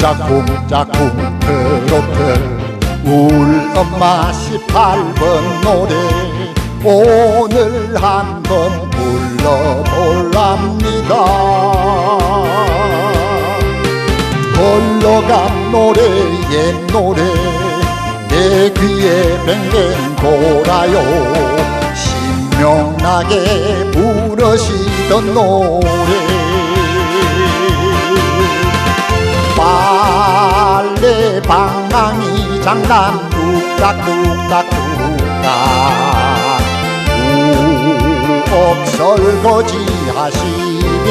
쿵짝쿵짝 쿵 트로트 울 엄마 18번 노래 오늘 한번 불러볼랍니다. 흘러간 노래 옛 노래 내 귀에 뱅뱅 돌아요. 신명나게 부르시던 노래 방망이 장난 뚝딱뚝딱뚝딱. 부엌 설거지 하시며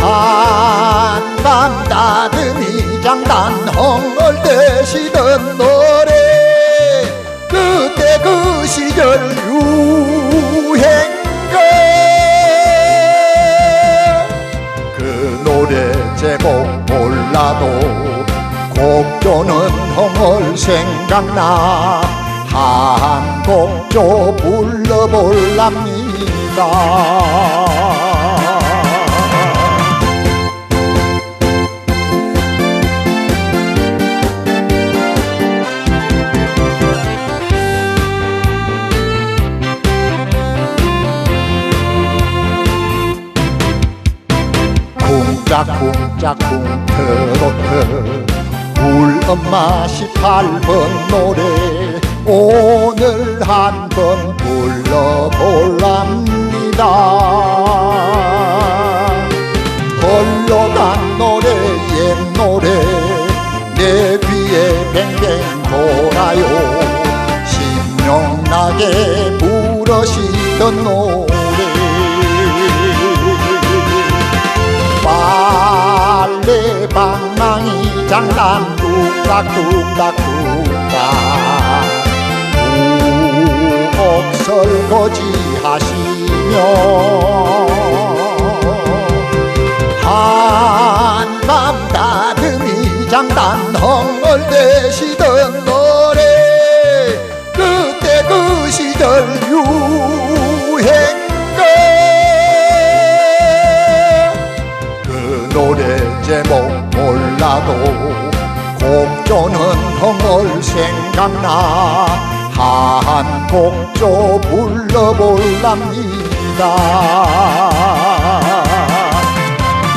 한밤 따뜻히 장단 헝얼대시던 노래. 그때 그 시절 유행가. 그 노래 제목 몰라도 곡조는 헝얼 생각나. 한 곡조 불러볼랍니다 짝쿵짝 쿵트로트 울 엄마 18번 노래 오늘 한번 불러볼랍니다. 흘러간 노래 옛 노래 내 귀에 뱅뱅 돌아요. 신명나게 부르시던 노래 장난 뚝딱뚝딱뚝딱. 부엌 설거지 하시며 한밤 따뜻히 장단 헝얼대시던 노래. 그때 그 시절 유행가. 그 노래 제목 헝얼 생각나. 한 곡조 불러볼랍니다.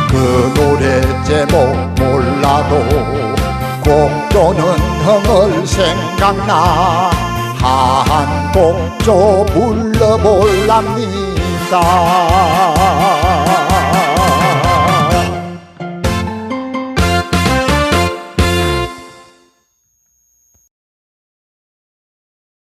그 노래 제목 몰라도 곡조는 헝얼 생각나. 한 곡조 불러볼랍니다